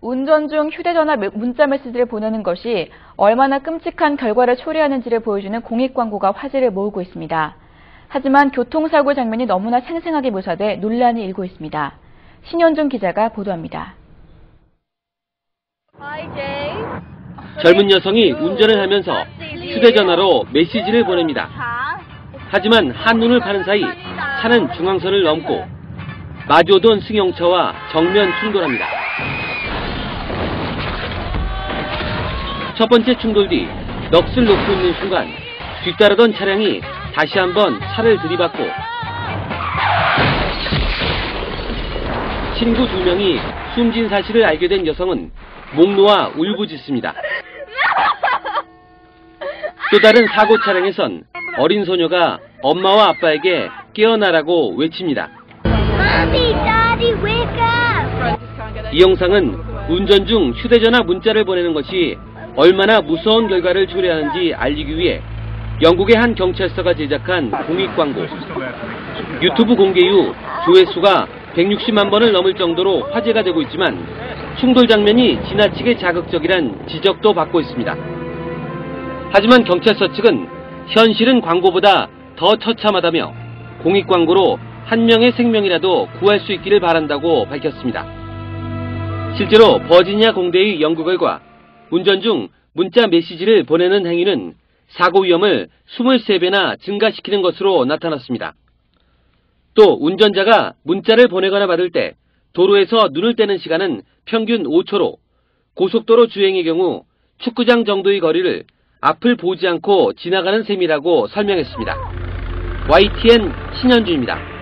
운전 중 휴대전화 메- 문자 메시지를 보내는 것이 얼마나 끔찍한 결과를 초래하는지를 보여주는 공익 광고가 화제를 모으고 있습니다. 하지만 교통사고 장면이 너무나 생생하게 묘사돼 논란이 일고 있습니다. 신현준 기자가 보도합니다. 젊은 여성이 운전을 하면서 휴대전화로 메시지를 보냅니다. 하지만 한눈을 파는 사이 차는 중앙선을 넘고 마주오던 승용차와 정면 충돌합니다. 첫 번째 충돌 뒤 넋을 놓고 있는 순간 뒤따르던 차량이 다시 한번 차를 들이받고 친구 두 명이 숨진 사실을 알게 된 여성은 목 놓아 울부짖습니다. 또 다른 사고 차량에선 어린 소녀가 엄마와 아빠에게 깨어나라고 외칩니다. 이 영상은 운전 중 휴대전화 문자를 보내는 것이 얼마나 무서운 결과를 초래하는지 알리기 위해 영국의 한 경찰서가 제작한 공익 광고. 유튜브 공개 이후 조회수가 160만 번을 넘을 정도로 화제가 되고 있지만 충돌 장면이 지나치게 자극적이란 지적도 받고 있습니다. 하지만 경찰서 측은 현실은 광고보다 더 처참하다며 공익 광고로 한 명의 생명이라도 구할 수 있기를 바란다고 밝혔습니다. 실제로 버지니아 공대의 연구 결과 운전 중 문자 메시지를 보내는 행위는 사고 위험을 23배나 증가시키는 것으로 나타났습니다. 또 운전자가 문자를 보내거나 받을 때 도로에서 눈을 떼는 시간은 평균 5초로 고속도로 주행의 경우 축구장 정도의 거리를 앞을 보지 않고 지나가는 셈이라고 설명했습니다. YTN 신현주입니다.